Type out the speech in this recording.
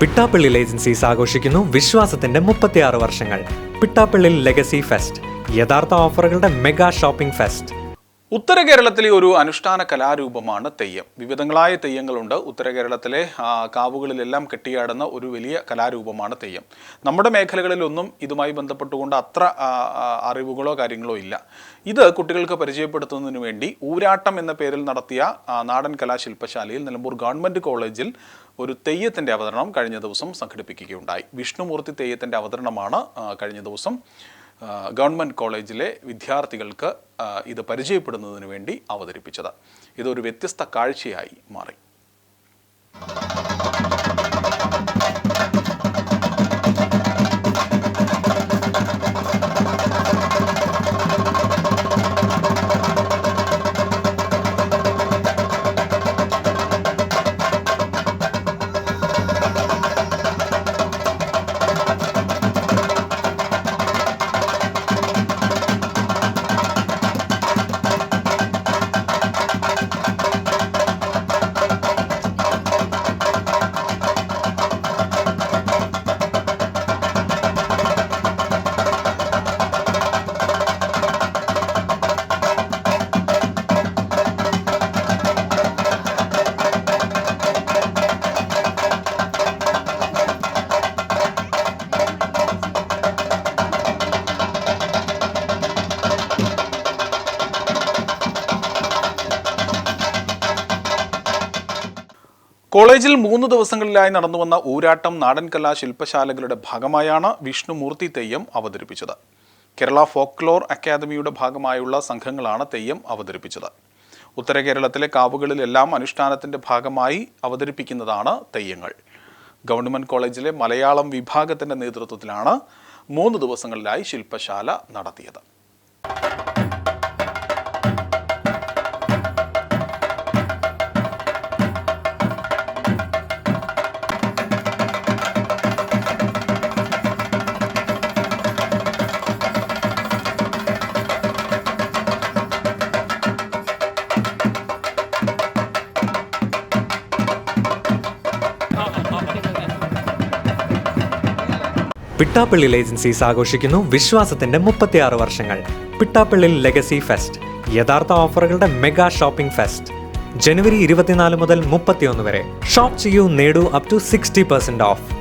Pittappilly agencies ആഘോഷിക്കുന്നു വിശ്വാസത്തിന്റെ മുപ്പത്തിയാറ് വർഷങ്ങൾ. പിട്ടാപ്പള്ളി ലെഗസി ഫെസ്റ്റ് യഥാർത്ഥ ഓഫറുകളുടെ മെഗാ ഷോപ്പിംഗ് ഫെസ്റ്റ്. ഉത്തര കേരളത്തിലെ ഒരു അനുഷ്ഠാന കലാരൂപമാണ് തെയ്യം. വിവിധങ്ങളായ തെയ്യങ്ങളുണ്ട്. ഉത്തര കേരളത്തിലെ കാവുകളിലെല്ലാം കെട്ടിയാടുന്ന ഒരു വലിയ കലാരൂപമാണ് തെയ്യം. നമ്മുടെ മേഖലകളിലൊന്നും ഇതുമായി ബന്ധപ്പെട്ടുകൊണ്ട് അത്ര അറിവുകളോ കാര്യങ്ങളോ ഇല്ല. ഇത് കുട്ടികൾക്ക് പരിചയപ്പെടുത്തുന്നതിന് വേണ്ടി ഊരാട്ടം എന്ന പേരിൽ നടത്തിയ നാടൻ കലാശില്പശാലയിൽ നിലമ്പൂർ ഗവൺമെന്റ് കോളേജിൽ ഒരു തെയ്യത്തിന്റെ അവതരണം കഴിഞ്ഞ ദിവസം സംഘടിപ്പിക്കുകയുണ്ടായി. വിഷ്ണുമൂർത്തി തെയ്യത്തിന്റെ അവതരണമാണ് കഴിഞ്ഞ ദിവസം ഗവൺമെന്റ് കോളേജിലെ വിദ്യാർത്ഥികൾക്ക് ഇത് പരിചയപ്പെടുന്നതിന് വേണ്ടി അവതരിപ്പിച്ചത്. ഇതൊരു വ്യത്യസ്ത കാഴ്ചയായി മാറി. കോളേജിൽ മൂന്ന് ദിവസങ്ങളിലായി നടന്നുവന്ന ഊരാട്ടം നാടൻ കലാ ശില്പശാലകളുടെ ഭാഗമായാണ് വിഷ്ണുമൂർത്തി തെയ്യം അവതരിപ്പിച്ചത്. കേരള ഫോക്ലോർ അക്കാദമിയുടെ ഭാഗമായുള്ള സംഘങ്ങളാണ് തെയ്യം അവതരിപ്പിച്ചത്. ഉത്തര കേരളത്തിലെ കാവുകളിലെല്ലാം അനുഷ്ഠാനത്തിന്റെ ഭാഗമായി അവതരിപ്പിക്കുന്നതാണ് തെയ്യങ്ങൾ. ഗവൺമെന്റ് കോളേജിലെ മലയാളം വിഭാഗത്തിന്റെ നേതൃത്വത്തിലാണ് മൂന്ന് ദിവസങ്ങളിലായി ശില്പശാല നടത്തിയത്. പിട്ടാപ്പള്ളി ഏജൻസീസ് ആഘോഷിക്കുന്നു വിശ്വാസത്തിന്റെ മുപ്പത്തിയാറ് വർഷങ്ങൾ. പിട്ടാപ്പള്ളി ലെഗസി ഫെസ്റ്റ് യഥാർത്ഥ ഓഫറുകളുടെ മെഗാ ഷോപ്പിംഗ് ഫെസ്റ്റ്. ജനുവരി ഇരുപത്തിനാല് മുതൽ മുപ്പത്തിയൊന്ന് വരെ. ഷോപ്പ് ചെയ്യൂ നേടൂ up to sixty percent off